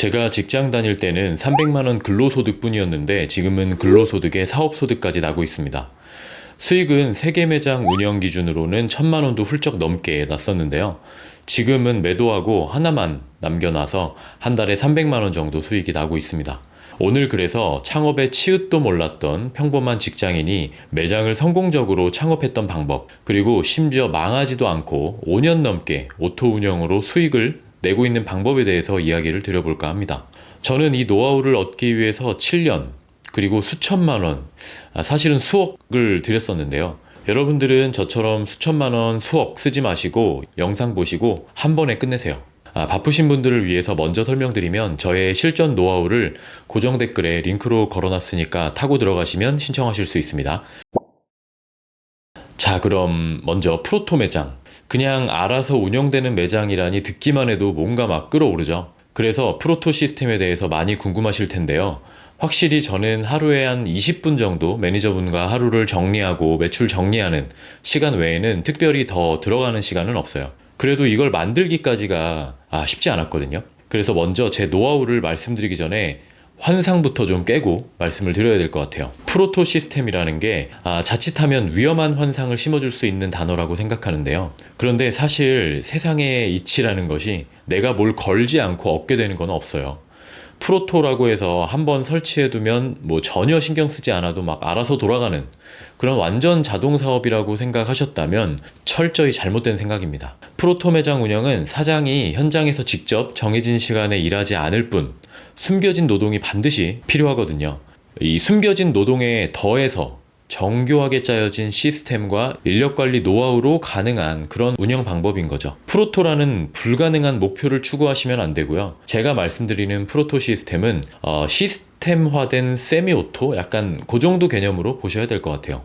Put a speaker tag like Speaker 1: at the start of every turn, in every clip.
Speaker 1: 제가 직장 다닐 때는 300만원 근로소득 뿐이었는데 지금은 근로소득에 사업소득까지 나고 있습니다. 수익은 세개 매장 운영 기준으로는 천만 원도 훌쩍 넘게 났었는데요. 지금은 매도하고 하나만 남겨놔서 한 달에 300만 원 정도 수익이 나고 있습니다. 오늘 그래서 창업의 치읓도 몰랐던 평범한 직장인이 매장을 성공적으로 창업했던 방법, 그리고 심지어 망하지도 않고 5년 넘게 오토 운영으로 수익을 내고 있는 방법에 대해서 이야기를 드려볼까 합니다. 저는 이 노하우를 얻기 위해서 7년, 그리고 수천만 원, 아, 사실은 수억을 들였었는데요. 여러분들은 저처럼 수천만 원, 수억 쓰지 마시고 영상 보시고 한 번에 끝내세요. 아, 바쁘신 분들을 위해서 먼저 설명드리면 저의 실전 노하우를 고정 댓글에 링크로 걸어놨으니까 타고 들어가시면 신청하실 수 있습니다. 자, 그럼 먼저 프로토 매장. 그냥 알아서 운영되는 매장이라니 듣기만 해도 뭔가 막 끌어오르죠. 그래서 프로토 시스템에 대해서 많이 궁금하실 텐데요. 확실히 저는 하루에 한 20분 정도 매니저분과 하루를 정리하고 매출 정리하는 시간 외에는 특별히 더 들어가는 시간은 없어요. 그래도 이걸 만들기까지가 아, 쉽지 않았거든요. 그래서 먼저 제 노하우를 말씀드리기 전에 환상부터 좀 깨고 말씀을 드려야 될 것 같아요. 프로토 시스템이라는 게 아, 자칫하면 위험한 환상을 심어줄 수 있는 단어라고 생각하는데요. 그런데 사실 세상의 이치라는 것이 내가 뭘 걸지 않고 얻게 되는 건 없어요. 프로토라고 해서 한번 설치해두면 뭐 전혀 신경 쓰지 않아도 막 알아서 돌아가는 그런 완전 자동 사업이라고 생각하셨다면 철저히 잘못된 생각입니다. 프로토 매장 운영은 사장이 현장에서 직접 정해진 시간에 일하지 않을 뿐 숨겨진 노동이 반드시 필요하거든요. 이 숨겨진 노동에 더해서 정교하게 짜여진 시스템과 인력 관리 노하우로 가능한 그런 운영 방법인 거죠. 프로토라는 불가능한 목표를 추구하시면 안 되고요. 제가 말씀드리는 프로토 시스템은 어, 시스템화된 세미오토 약간 그 정도 개념으로 보셔야 될 것 같아요.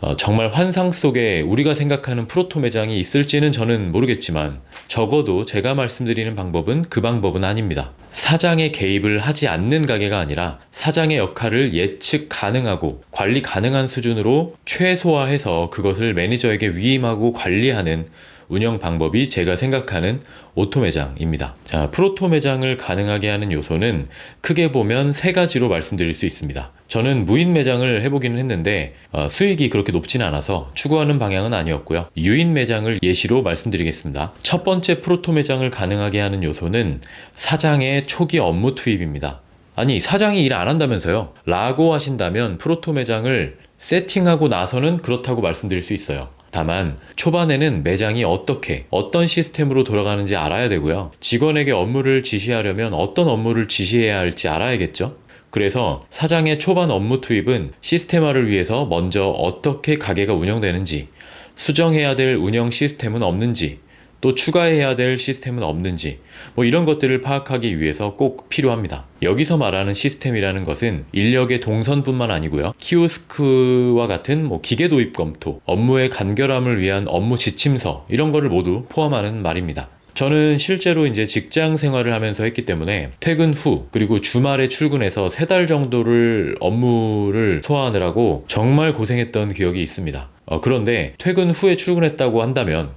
Speaker 1: 어, 정말 환상 속에 우리가 생각하는 프로토 매장이 있을지는 저는 모르겠지만 적어도 제가 말씀드리는 방법은 그 방법은 아닙니다. 사장의 개입을 하지 않는 가게가 아니라 사장의 역할을 예측 가능하고 관리 가능한 수준으로 최소화해서 그것을 매니저에게 위임하고 관리하는 운영 방법이 제가 생각하는 오토 매장입니다. 자, 프로토 매장을 가능하게 하는 요소는 크게 보면 세 가지로 말씀드릴 수 있습니다. 저는 무인 매장을 해보기는 했는데 어, 수익이 그렇게 높지는 않아서 추구하는 방향은 아니었고요. 유인 매장을 예시로 말씀드리겠습니다. 첫 번째 프로토 매장을 가능하게 하는 요소는 사장의 초기 업무 투입입니다. 아니 사장이 일 안 한다면서요? 라고 하신다면 프로토 매장을 세팅하고 나서는 그렇다고 말씀드릴 수 있어요. 다만 초반에는 매장이 어떻게 어떤 시스템으로 돌아가는지 알아야 되고요. 직원에게 업무를 지시하려면 어떤 업무를 지시해야 할지 알아야겠죠. 그래서 사장의 초반 업무 투입은 시스템화를 위해서 먼저 어떻게 가게가 운영되는지, 수정해야 될 운영 시스템은 없는지, 또 추가해야 될 시스템은 없는지 뭐 이런 것들을 파악하기 위해서 꼭 필요합니다. 여기서 말하는 시스템이라는 것은 인력의 동선뿐만 아니고요. 키오스크와 같은 뭐 기계 도입 검토, 업무의 간결함을 위한 업무 지침서 이런 거를 모두 포함하는 말입니다. 저는 실제로 이제 직장 생활을 하면서 했기 때문에 퇴근 후 그리고 주말에 출근해서 세 달 정도를 업무를 소화하느라고 정말 고생했던 기억이 있습니다. 어, 그런데 퇴근 후에 출근했다고 한다면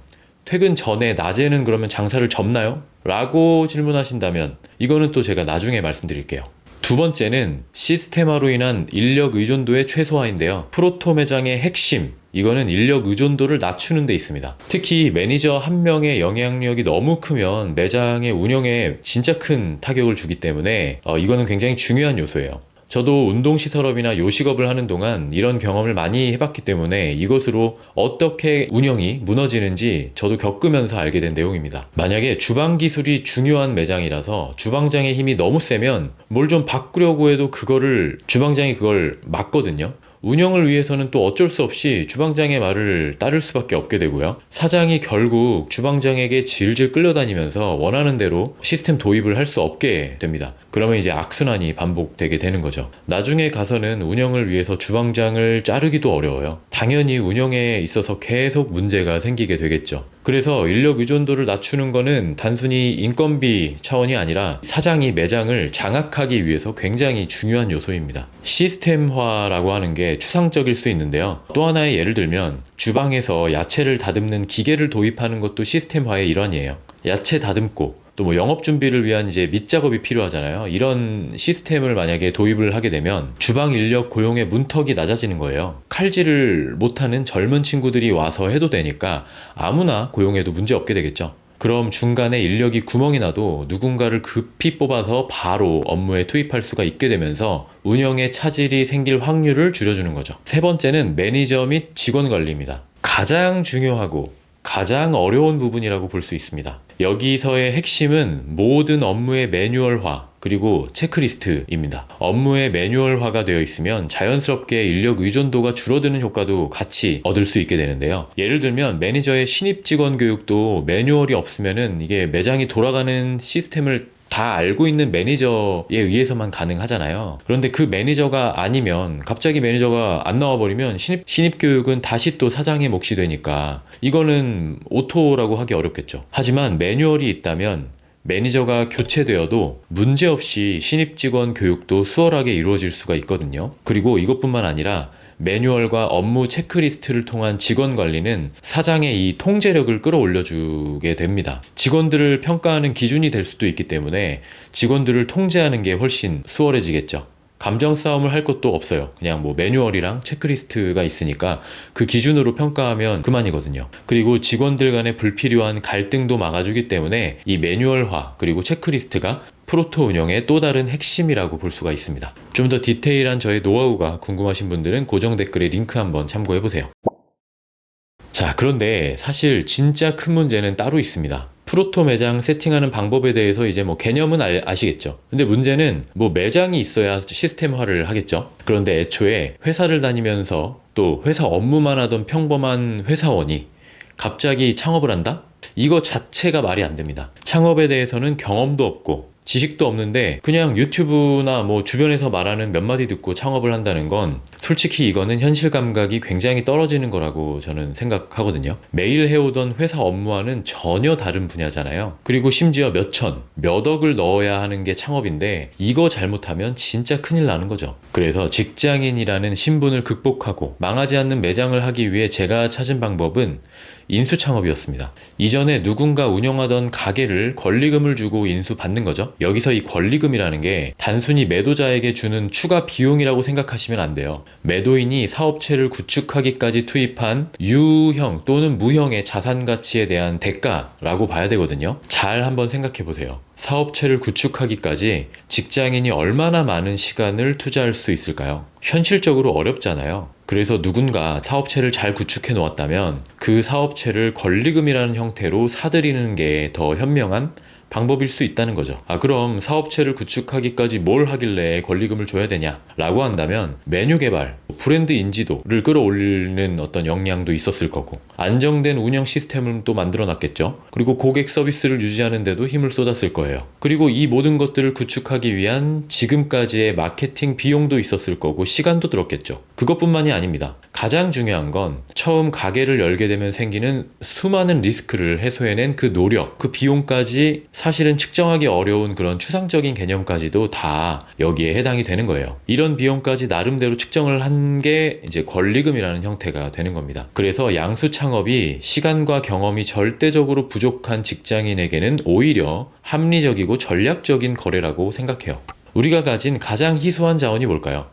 Speaker 1: 퇴근 전에 낮에는 그러면 장사를 접나요? 라고 질문하신다면 이거는 또 제가 나중에 말씀드릴게요. 두 번째는 시스템화로 인한 인력 의존도의 최소화인데요. 프로토 매장의 핵심, 이거는 인력 의존도를 낮추는 데 있습니다. 특히 매니저 한 명의 영향력이 너무 크면 매장의 운영에 진짜 큰 타격을 주기 때문에 어, 이거는 굉장히 중요한 요소예요. 저도 운동시설업이나 요식업을 하는 동안 이런 경험을 많이 해봤기 때문에 이것으로 어떻게 운영이 무너지는지 저도 겪으면서 알게 된 내용입니다. 만약에 주방 기술이 중요한 매장이라서 주방장의 힘이 너무 세면 뭘 좀 바꾸려고 해도 그거를 주방장이 그걸 막거든요. 운영을 위해서는 또 어쩔 수 없이 주방장의 말을 따를 수밖에 없게 되고요. 사장이 결국 주방장에게 질질 끌려다니면서 원하는 대로 시스템 도입을 할 수 없게 됩니다. 그러면 이제 악순환이 반복되게 되는 거죠. 나중에 가서는 운영을 위해서 주방장을 자르기도 어려워요. 당연히 운영에 있어서 계속 문제가 생기게 되겠죠. 그래서 인력 의존도를 낮추는 거는 단순히 인건비 차원이 아니라 사장이 매장을 장악하기 위해서 굉장히 중요한 요소입니다. 시스템화라고 하는 게 추상적일 수 있는데요. 또 하나의 예를 들면 주방에서 야채를 다듬는 기계를 도입하는 것도 시스템화의 일환이에요. 야채 다듬고 또 뭐 영업 준비를 위한 이제 밑작업이 필요하잖아요. 이런 시스템을 만약에 도입을 하게 되면 주방 인력 고용의 문턱이 낮아지는 거예요. 칼질을 못하는 젊은 친구들이 와서 해도 되니까 아무나 고용해도 문제 없게 되겠죠. 그럼 중간에 인력이 구멍이 나도 누군가를 급히 뽑아서 바로 업무에 투입할 수가 있게 되면서 운영에 차질이 생길 확률을 줄여주는 거죠. 세 번째는 매니저 및 직원 관리입니다. 가장 중요하고 가장 어려운 부분이라고 볼 수 있습니다. 여기서의 핵심은 모든 업무의 매뉴얼화 그리고 체크리스트입니다. 업무의 매뉴얼화가 되어 있으면 자연스럽게 인력 의존도가 줄어드는 효과도 같이 얻을 수 있게 되는데요. 예를 들면 매니저의 신입 직원 교육도 매뉴얼이 없으면은 이게 매장이 돌아가는 시스템을 다 알고 있는 매니저에 의해서만 가능하잖아요. 그런데 그 매니저가 아니면 갑자기 매니저가 안 나와버리면 신입, 신입 교육은 다시 또 사장의 몫이 되니까 이거는 오토라고 하기 어렵겠죠. 하지만 매뉴얼이 있다면 매니저가 교체되어도 문제없이 신입 직원 교육도 수월하게 이루어질 수가 있거든요. 그리고 이것뿐만 아니라 매뉴얼과 업무 체크리스트를 통한 직원 관리는 사장의 이 통제력을 끌어올려주게 됩니다. 직원들을 평가하는 기준이 될 수도 있기 때문에 직원들을 통제하는 게 훨씬 수월해지겠죠. 감정 싸움을 할 것도 없어요. 그냥 뭐 매뉴얼이랑 체크리스트가 있으니까 그 기준으로 평가하면 그만이거든요. 그리고 직원들 간의 불필요한 갈등도 막아주기 때문에 이 매뉴얼화 그리고 체크리스트가 프로토 운영의 또 다른 핵심이라고 볼 수가 있습니다. 좀 더 디테일한 저의 노하우가 궁금하신 분들은 고정 댓글에 링크 한번 참고해 보세요. 자, 그런데 사실 진짜 큰 문제는 따로 있습니다. 프로토 매장 세팅하는 방법에 대해서 이제 뭐 개념은 알- 아시겠죠. 근데 문제는 뭐 매장이 있어야 시스템화를 하겠죠. 그런데 애초에 회사를 다니면서 또 회사 업무만 하던 평범한 회사원이 갑자기 창업을 한다? 이거 자체가 말이 안 됩니다. 창업에 대해서는 경험도 없고 지식도 없는데 그냥 유튜브나 뭐 주변에서 말하는 몇 마디 듣고 창업을 한다는 건 솔직히 이거는 현실 감각이 굉장히 떨어지는 거라고 저는 생각하거든요. 매일 해오던 회사 업무와는 전혀 다른 분야잖아요. 그리고 심지어 몇 천, 몇 억을 넣어야 하는 게 창업인데 이거 잘못하면 진짜 큰일 나는 거죠. 그래서 직장인이라는 신분을 극복하고 망하지 않는 매장을 하기 위해 제가 찾은 방법은 인수 창업이었습니다. 이전에 누군가 운영하던 가게를 권리금을 주고 인수 받는 거죠. 여기서 이 권리금이라는 게 단순히 매도자에게 주는 추가 비용이라고 생각하시면 안 돼요. 매도인이 사업체를 구축하기까지 투입한 유형 또는 무형의 자산 가치에 대한 대가라고 봐야 되거든요. 잘 한번 생각해 보세요. 사업체를 구축하기까지 직장인이 얼마나 많은 시간을 투자할 수 있을까요? 현실적으로 어렵잖아요. 그래서 누군가 사업체를 잘 구축해 놓았다면 그 사업체를 권리금이라는 형태로 사들이는 게 더 현명한 방법일 수 있다는 거죠. 아, 그럼 사업체를 구축하기까지 뭘 하길래 권리금을 줘야 되냐? 라고 한다면 메뉴 개발, 브랜드 인지도를 끌어올리는 어떤 역량도 있었을 거고, 안정된 운영 시스템을 또 만들어 놨겠죠. 그리고 고객 서비스를 유지하는데도 힘을 쏟았을 거예요. 그리고 이 모든 것들을 구축하기 위한 지금까지의 마케팅 비용도 있었을 거고, 시간도 들었겠죠. 그것뿐만이 아닙니다. 가장 중요한 건 처음 가게를 열게 되면 생기는 수많은 리스크를 해소해낸 그 노력, 그 비용까지 사실은 측정하기 어려운 그런 추상적인 개념까지도 다 여기에 해당이 되는 거예요. 이런 비용까지 나름대로 측정을 한 게 이제 권리금이라는 형태가 되는 겁니다. 그래서 양수 창업이 시간과 경험이 절대적으로 부족한 직장인에게는 오히려 합리적이고 전략적인 거래라고 생각해요. 우리가 가진 가장 희소한 자원이 뭘까요?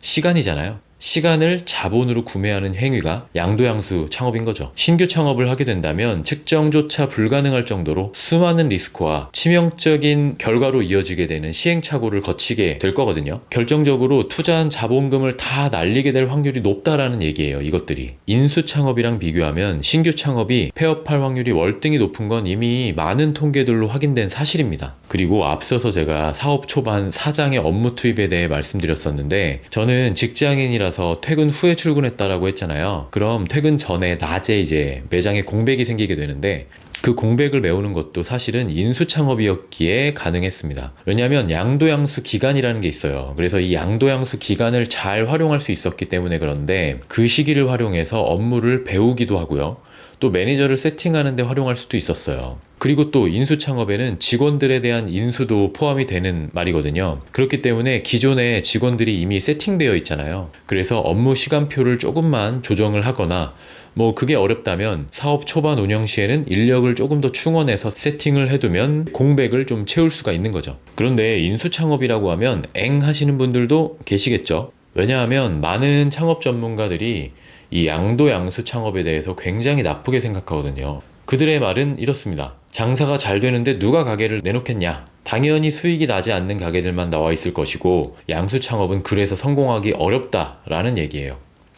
Speaker 1: 시간이잖아요. 시간을 자본으로 구매하는 행위가 양도양수 창업인 거죠. 신규 창업을 하게 된다면 측정조차 불가능할 정도로 수많은 리스크와 치명적인 결과로 이어지게 되는 시행착오를 거치게 될 거거든요. 결정적으로 투자한 자본금을 다 날리게 될 확률이 높다라는 얘기예요. 이것들이. 인수 창업이랑 비교하면 신규 창업이 폐업할 확률이 월등히 높은 건 이미 많은 통계들로 확인된 사실입니다. 그리고 앞서서 제가 사업 초반 사장의 업무 투입에 대해 말씀드렸었는데 저는 직장인이라 서 퇴근 후에 출근했다라고 했잖아요. 그럼 퇴근 전에 낮에 이제 매장에 공백이 생기게 되는데 그 공백을 메우는 것도 사실은 인수 창업이었기에 가능했습니다. 왜냐하면 양도양수 기간이라는 게 있어요. 그래서 이 양도양수 기간을 잘 활용할 수 있었기 때문에 그런데 그 시기를 활용해서 업무를 배우기도 하고요. 또 매니저를 세팅하는 데 활용할 수도 있었어요. 그리고 또 인수 창업에는 직원들에 대한 인수도 포함이 되는 말이거든요. 그렇기 때문에 기존에 직원들이 이미 세팅되어 있잖아요. 그래서 업무 시간표를 조금만 조정을 하거나 뭐 그게 어렵다면 사업 초반 운영 시에는 인력을 조금 더 충원해서 세팅을 해두면 공백을 좀 채울 수가 있는 거죠. 그런데 인수 창업이라고 하면 엥 하시는 분들도 계시겠죠. 왜냐하면 많은 창업 전문가들이 이 양도 양수 창업에 대해서 굉장히 나쁘게 생각하거든요. 그들의 말은 이렇습니다. 장사가 잘 되는데 누가 가게를 내놓겠냐? 당연히 수익이 나지 않는 가게들만 나와 있을 것이고 양수 창업은 그래서 성공하기 어렵다라는 얘기예요.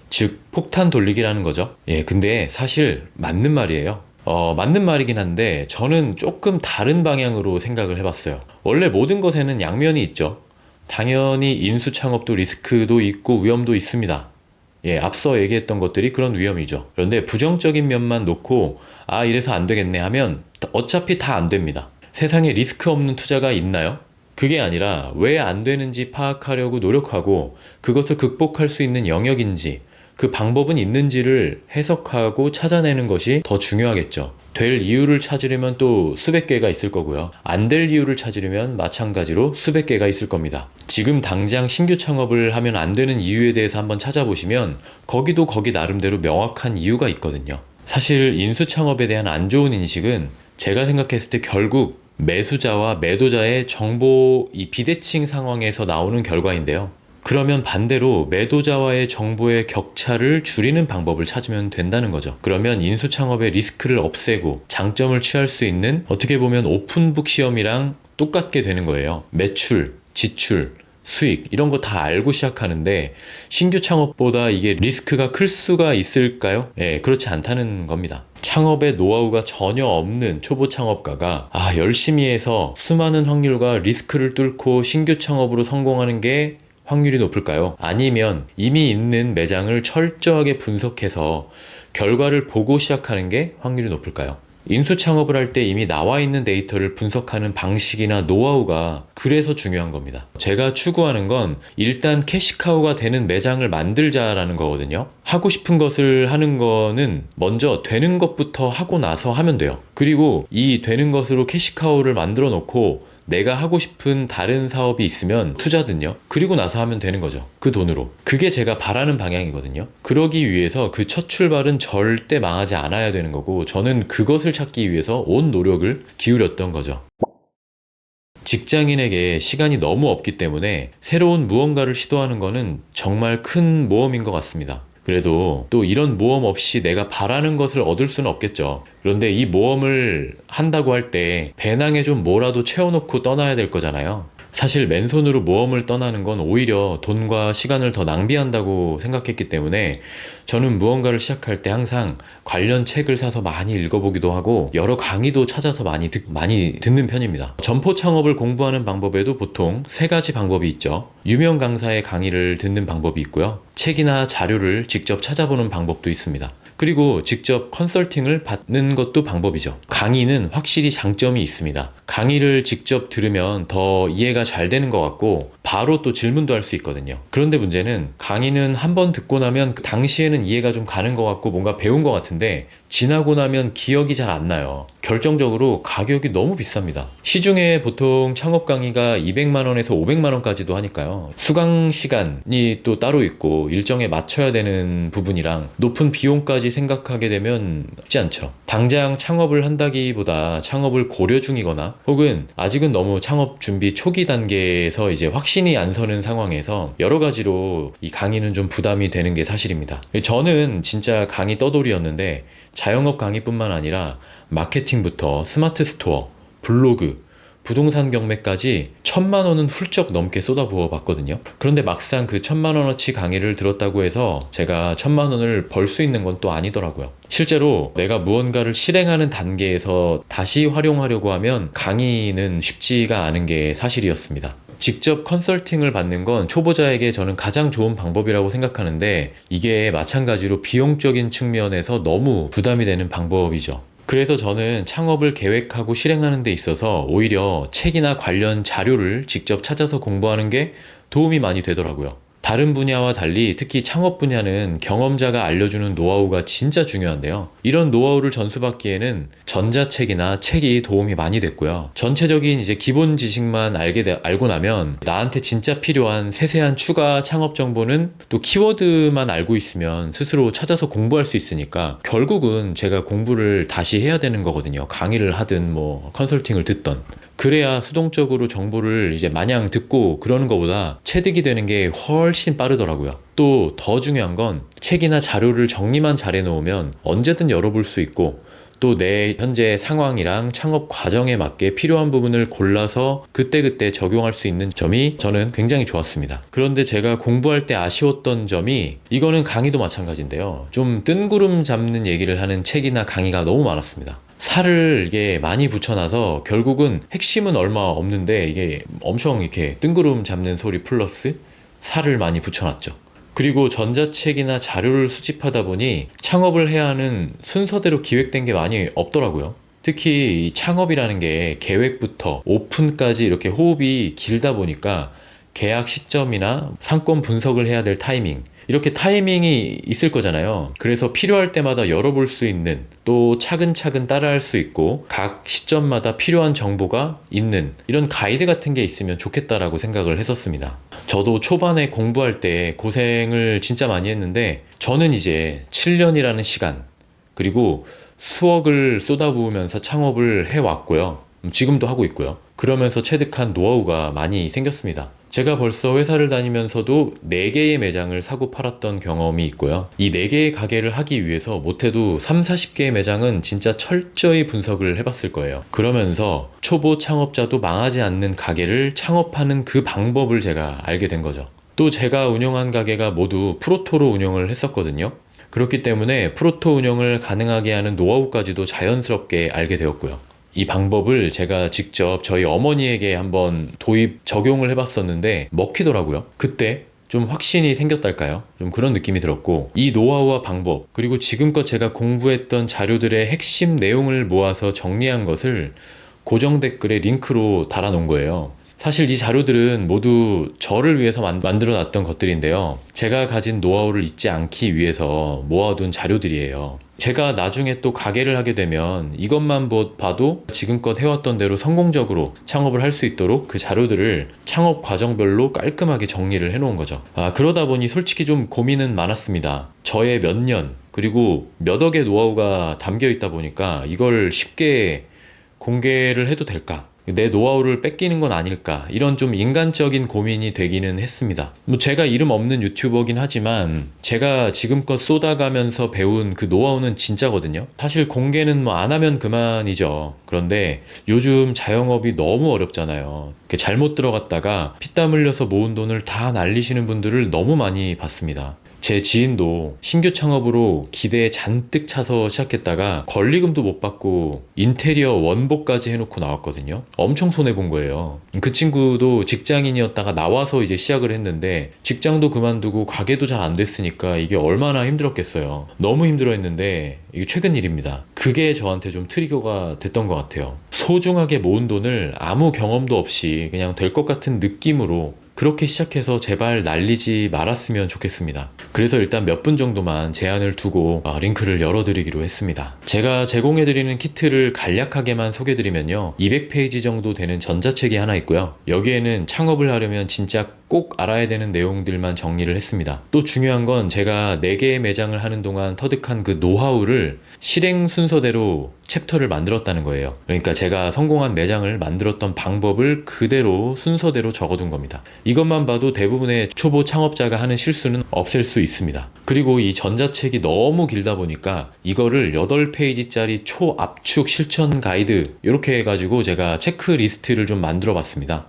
Speaker 1: 즉 폭탄 돌리기라는 거죠. 예, 근데 사실 맞는 말이에요. 어, 맞는 말이긴 한데 저는 조금 다른 방향으로 생각을 해봤어요. 원래 모든 것에는 양면이 있죠. 당연히 인수 창업도 리스크도 있고 위험도 있습니다. 예, 앞서 얘기했던 것들이 그런 위험이죠. 그런데 부정적인 면만 놓고 아 이래서 안 되겠네 하면 어차피 다 안 됩니다. 세상에 리스크 없는 투자가 있나요? 그게 아니라 왜 안 되는지 파악하려고 노력하고 그것을 극복할 수 있는 영역인지 그 방법은 있는지를 해석하고 찾아내는 것이 더 중요하겠죠. 될 이유를 찾으려면 또 수백 개가 있을 거고요. 안 될 이유를 찾으려면 마찬가지로 수백 개가 있을 겁니다. 지금 당장 신규 창업을 하면 안 되는 이유에 대해서 한번 찾아보시면 거기도 거기 나름대로 명확한 이유가 있거든요. 사실 인수 창업에 대한 안 좋은 인식은 제가 생각했을 때 결국 매수자와 매도자의 정보 이 비대칭 상황에서 나오는 결과인데요. 그러면 반대로 매도자와의 정보의 격차를 줄이는 방법을 찾으면 된다는 거죠. 그러면 인수 창업의 리스크를 없애고 장점을 취할 수 있는 어떻게 보면 오픈북 시험이랑 똑같게 되는 거예요. 매출, 지출, 수익 이런 거 다 알고 시작하는데 신규 창업보다 이게 리스크가 클 수가 있을까요? 예, 그렇지 않다는 겁니다. 창업의 노하우가 전혀 없는 초보 창업가가 아, 열심히 해서 수많은 확률과 리스크를 뚫고 신규 창업으로 성공하는 게 확률이 높을까요? 아니면 이미 있는 매장을 철저하게 분석해서 결과를 보고 시작하는 게 확률이 높을까요? 인수 창업을 할 때 이미 나와 있는 데이터를 분석하는 방식이나 노하우가 그래서 중요한 겁니다. 제가 추구하는 건 일단 캐시카우가 되는 매장을 만들자라는 거거든요. 하고 싶은 것을 하는 거는 먼저 되는 것부터 하고 나서 하면 돼요. 그리고 이 되는 것으로 캐시카우를 만들어 놓고 내가 하고 싶은 다른 사업이 있으면 투자든요. 그리고 나서 하면 되는 거죠. 그 돈으로. 그게 제가 바라는 방향이거든요. 그러기 위해서 그 첫 출발은 절대 망하지 않아야 되는 거고, 저는 그것을 찾기 위해서 온 노력을 기울였던 거죠. 직장인에게 시간이 너무 없기 때문에 새로운 무언가를 시도하는 거는 정말 큰 모험인 것 같습니다. 그래도 또 이런 모험 없이 내가 바라는 것을 얻을 수는 없겠죠. 그런데 이 모험을 한다고 할 때 배낭에 좀 뭐라도 채워놓고 떠나야 될 거잖아요. 사실 맨손으로 모험을 떠나는 건 오히려 돈과 시간을 더 낭비한다고 생각했기 때문에 저는 무언가를 시작할 때 항상 관련 책을 사서 많이 읽어보기도 하고 여러 강의도 찾아서 많이 듣, 많이 듣는 편입니다. 점포 창업을 공부하는 방법에도 보통 세 가지 방법이 있죠. 유명 강사의 강의를 듣는 방법이 있고요. 책이나 자료를 직접 찾아보는 방법도 있습니다. 그리고 직접 컨설팅을 받는 것도 방법이죠. 강의는 확실히 장점이 있습니다. 강의를 직접 들으면 더 이해가 잘 되는 것 같고 바로 또 질문도 할 수 있거든요. 그런데 문제는 강의는 한 번 듣고 나면 그 당시에는 이해가 좀 가는 것 같고 뭔가 배운 것 같은데 지나고 나면 기억이 잘 안 나요. 결정적으로 가격이 너무 비쌉니다. 시중에 보통 창업 강의가 200만 원에서 500만 원까지도 하니까요. 수강 시간이 또 따로 있고 일정에 맞춰야 되는 부분이랑 높은 비용까지 생각하게 되면 쉽지 않죠. 당장 창업을 한다기보다 창업을 고려 중이거나 혹은 아직은 너무 창업 준비 초기 단계에서 이제 확신이 안 서는 상황에서 여러 가지로 이 강의는 좀 부담이 되는 게 사실입니다. 저는 진짜 강의 떠돌이였는데 자영업 강의뿐만 아니라 마케팅부터 스마트 스토어, 블로그, 부동산 경매까지 천만 원은 훌쩍 넘게 쏟아부어 봤거든요. 그런데 막상 그 천만 원어치 강의를 들었다고 해서 제가 천만 원을 벌 수 있는 건 또 아니더라고요. 실제로 내가 무언가를 실행하는 단계에서 다시 활용하려고 하면 강의는 쉽지가 않은 게 사실이었습니다. 직접 컨설팅을 받는 건 초보자에게 저는 가장 좋은 방법이라고 생각하는데 이게 마찬가지로 비용적인 측면에서 너무 부담이 되는 방법이죠. 그래서 저는 창업을 계획하고 실행하는 데 있어서 오히려 책이나 관련 자료를 직접 찾아서 공부하는 게 도움이 많이 되더라고요. 다른 분야와 달리 특히 창업 분야는 경험자가 알려주는 노하우가 진짜 중요한데요. 이런 노하우를 전수받기에는 전자책이나 책이 도움이 많이 됐고요. 전체적인 이제 기본 지식만 알게 되- 알고 나면 나한테 진짜 필요한 세세한 추가 창업 정보는 또 키워드만 알고 있으면 스스로 찾아서 공부할 수 있으니까 결국은 제가 공부를 다시 해야 되는 거거든요. 강의를 하든 뭐 컨설팅을 듣던. 그래야 수동적으로 정보를 이제 마냥 듣고 그러는 것보다 체득이 되는 게 훨씬 빠르더라고요. 또 더 중요한 건 책이나 자료를 정리만 잘 해놓으면 언제든 열어볼 수 있고 또 내 현재 상황이랑 창업 과정에 맞게 필요한 부분을 골라서 그때그때 적용할 수 있는 점이 저는 굉장히 좋았습니다. 그런데 제가 공부할 때 아쉬웠던 점이 이거는 강의도 마찬가지인데요. 좀 뜬구름 잡는 얘기를 하는 책이나 강의가 너무 많았습니다. 살을 이게 많이 붙여놔서 결국은 핵심은 얼마 없는데 이게 엄청 이렇게 뜬구름 잡는 소리 플러스 살을 많이 붙여놨죠. 그리고 전자책이나 자료를 수집하다 보니 창업을 해야 하는 순서대로 기획된 게 많이 없더라고요. 특히 이 창업이라는 게 계획부터 오픈까지 이렇게 호흡이 길다 보니까 계약 시점이나 상권 분석을 해야 될 타이밍 이렇게 타이밍이 있을 거잖아요. 그래서 필요할 때마다 열어볼 수 있는 또 차근차근 따라할 수 있고 각 시점마다 필요한 정보가 있는 이런 가이드 같은 게 있으면 좋겠다라고 생각을 했었습니다. 저도 초반에 공부할 때 고생을 진짜 많이 했는데 저는 이제 7년이라는 시간 그리고 수억을 쏟아부으면서 창업을 해왔고요. 음, 지금도 하고 있고요. 그러면서 체득한 노하우가 많이 생겼습니다. 제가 벌써 회사를 다니면서도 4개의 매장을 사고 팔았던 경험이 있고요. 이 4개의 가게를 하기 위해서 못해도 3, 40개의 매장은 진짜 철저히 분석을 해봤을 거예요. 그러면서 초보 창업자도 망하지 않는 가게를 창업하는 그 방법을 제가 알게 된 거죠. 또 제가 운영한 가게가 모두 프로토로 운영을 했었거든요. 그렇기 때문에 프로토 운영을 가능하게 하는 노하우까지도 자연스럽게 알게 되었고요. 이 방법을 제가 직접 저희 어머니에게 한번 도입 적용을 해봤었는데 먹히더라고요. 그때 좀 확신이 생겼달까요? 좀 그런 느낌이 들었고 이 노하우와 방법 그리고 지금껏 제가 공부했던 자료들의 핵심 내용을 모아서 정리한 것을 고정 댓글에 링크로 달아놓은 거예요. 사실 이 자료들은 모두 저를 위해서 만, 만들어 놨던 것들인데요. 제가 가진 노하우를 잊지 않기 위해서 모아둔 자료들이에요. 제가 나중에 또 가게를 하게 되면 이것만 보- 봐도 지금껏 해왔던 대로 성공적으로 창업을 할 수 있도록 그 자료들을 창업 과정별로 깔끔하게 정리를 해놓은 거죠. 아, 그러다 보니 솔직히 좀 고민은 많았습니다. 저의 몇 년, 그리고 몇 억의 노하우가 담겨 있다 보니까 이걸 쉽게 공개를 해도 될까? 내 노하우를 뺏기는 건 아닐까? 이런 좀 인간적인 고민이 되기는 했습니다. 뭐 제가 이름 없는 유튜버긴 하지만 제가 지금껏 쏟아가면서 배운 그 노하우는 진짜거든요. 사실 공개는 뭐 안 하면 그만이죠. 그런데 요즘 자영업이 너무 어렵잖아요. 잘못 들어갔다가 피땀 흘려서 모은 돈을 다 날리시는 분들을 너무 많이 봤습니다. 제 지인도 신규 창업으로 기대에 잔뜩 차서 시작했다가 권리금도 못 받고 인테리어 원복까지 해놓고 나왔거든요. 엄청 손해본 거예요. 그 친구도 직장인이었다가 나와서 이제 시작을 했는데 직장도 그만두고 가게도 잘 안 됐으니까 이게 얼마나 힘들었겠어요. 너무 힘들어 했는데 이게 최근 일입니다. 그게 저한테 좀 트리거가 됐던 것 같아요. 소중하게 모은 돈을 아무 경험도 없이 그냥 될 것 같은 느낌으로 그렇게 시작해서 제발 날리지 말았으면 좋겠습니다. 그래서 일단 몇 분 정도만 제한을 두고 아, 링크를 열어드리기로 했습니다. 제가 제공해드리는 키트를 간략하게만 소개드리면요. 200페이지 정도 되는 전자책이 하나 있고요. 여기에는 창업을 하려면 진짜 꼭 알아야 되는 내용들만 정리를 했습니다. 또 중요한 건 제가 4개의 매장을 하는 동안 터득한 그 노하우를 실행 순서대로 챕터를 만들었다는 거예요. 그러니까 제가 성공한 매장을 만들었던 방법을 그대로 순서대로 적어둔 겁니다. 이것만 봐도 대부분의 초보 창업자가 하는 실수는 없앨 수 있습니다. 그리고 이 전자책이 너무 길다 보니까 이거를 8페이지짜리 초압축 실천 가이드 이렇게 해가지고 제가 체크리스트를 좀 만들어 봤습니다.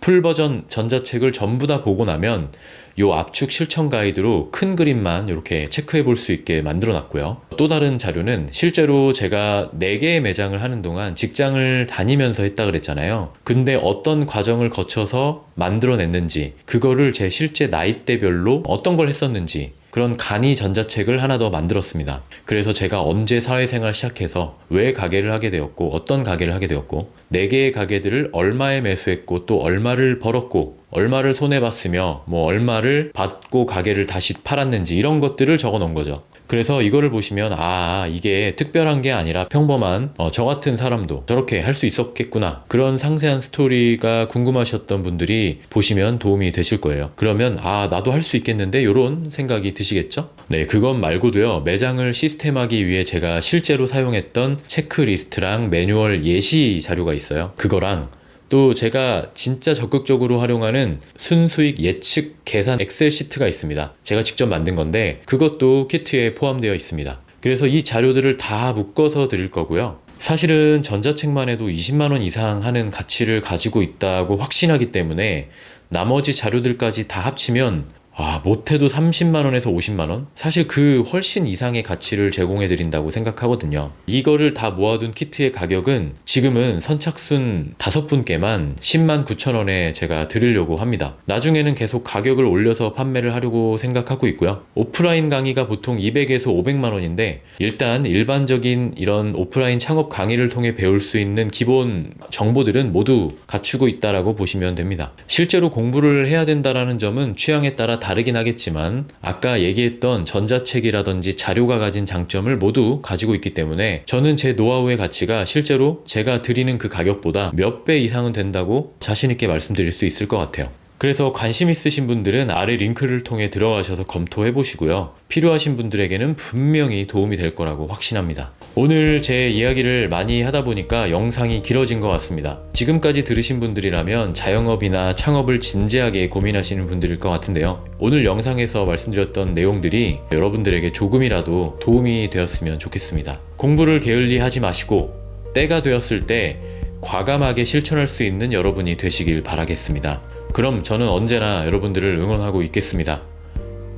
Speaker 1: 풀 버전 전자책을 전부 다 보고 나면 요 압축 실천 가이드로 큰 그림만 이렇게 체크해 볼 수 있게 만들어 놨고요. 또 다른 자료는 실제로 제가 4개의 매장을 하는 동안 직장을 다니면서 했다 그랬잖아요. 근데 어떤 과정을 거쳐서 만들어 냈는지, 그거를 제 실제 나이대별로 어떤 걸 했었는지, 그런 간이 전자책을 하나 더 만들었습니다. 그래서 제가 언제 사회생활 시작해서 왜 가게를 하게 되었고 어떤 가게를 하게 되었고 네 개의 가게들을 얼마에 매수했고 또 얼마를 벌었고 얼마를 손해 봤으며 뭐 얼마를 받고 가게를 다시 팔았는지 이런 것들을 적어 놓은 거죠. 그래서 이거를 보시면 아 이게 특별한 게 아니라 평범한 어, 저 같은 사람도 저렇게 할 수 있었겠구나. 그런 상세한 스토리가 궁금하셨던 분들이 보시면 도움이 되실 거예요. 그러면 아 나도 할 수 있겠는데? 이런 생각이 드시겠죠? 네 그건 말고도요. 매장을 시스템하기 위해 제가 실제로 사용했던 체크리스트랑 매뉴얼 예시 자료가 있어요. 그거랑 또 제가 진짜 적극적으로 활용하는 순수익 예측 계산 엑셀 시트가 있습니다. 제가 직접 만든 건데 그것도 키트에 포함되어 있습니다. 그래서 이 자료들을 다 묶어서 드릴 거고요. 사실은 전자책만 해도 20만 원 이상 하는 가치를 가지고 있다고 확신하기 때문에 나머지 자료들까지 다 합치면 아, 못해도 30만 원에서 50만 원? 사실 그 훨씬 이상의 가치를 제공해 드린다고 생각하거든요. 이거를 다 모아둔 키트의 가격은 지금은 선착순 다섯 분께만 10만 9천 원에 제가 드리려고 합니다. 나중에는 계속 가격을 올려서 판매를 하려고 생각하고 있고요. 오프라인 강의가 보통 200에서 500만 원인데 일단 일반적인 이런 오프라인 창업 강의를 통해 배울 수 있는 기본 정보들은 모두 갖추고 있다라고 보시면 됩니다. 실제로 공부를 해야 된다라는 점은 취향에 따라 다르긴 하겠지만 아까 얘기했던 전자책이라든지 자료가 가진 장점을 모두 가지고 있기 때문에 저는 제 노하우의 가치가 실제로 제가 드리는 그 가격보다 몇 배 이상은 된다고 자신있게 말씀드릴 수 있을 것 같아요. 그래서 관심 있으신 분들은 아래 링크를 통해 들어가셔서 검토해 보시고요. 필요하신 분들에게는 분명히 도움이 될 거라고 확신합니다. 오늘 제 이야기를 많이 하다 보니까 영상이 길어진 것 같습니다. 지금까지 들으신 분들이라면 자영업이나 창업을 진지하게 고민하시는 분들일 것 같은데요. 오늘 영상에서 말씀드렸던 내용들이 여러분들에게 조금이라도 도움이 되었으면 좋겠습니다. 공부를 게을리 하지 마시고 때가 되었을 때 과감하게 실천할 수 있는 여러분이 되시길 바라겠습니다. 그럼 저는 언제나 여러분들을 응원하고 있겠습니다.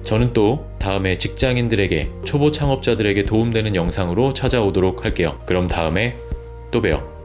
Speaker 1: 저는 또 다음에 직장인들에게 초보 창업자들에게 도움되는 영상으로 찾아오도록 할게요. 그럼 다음에 또 봬요.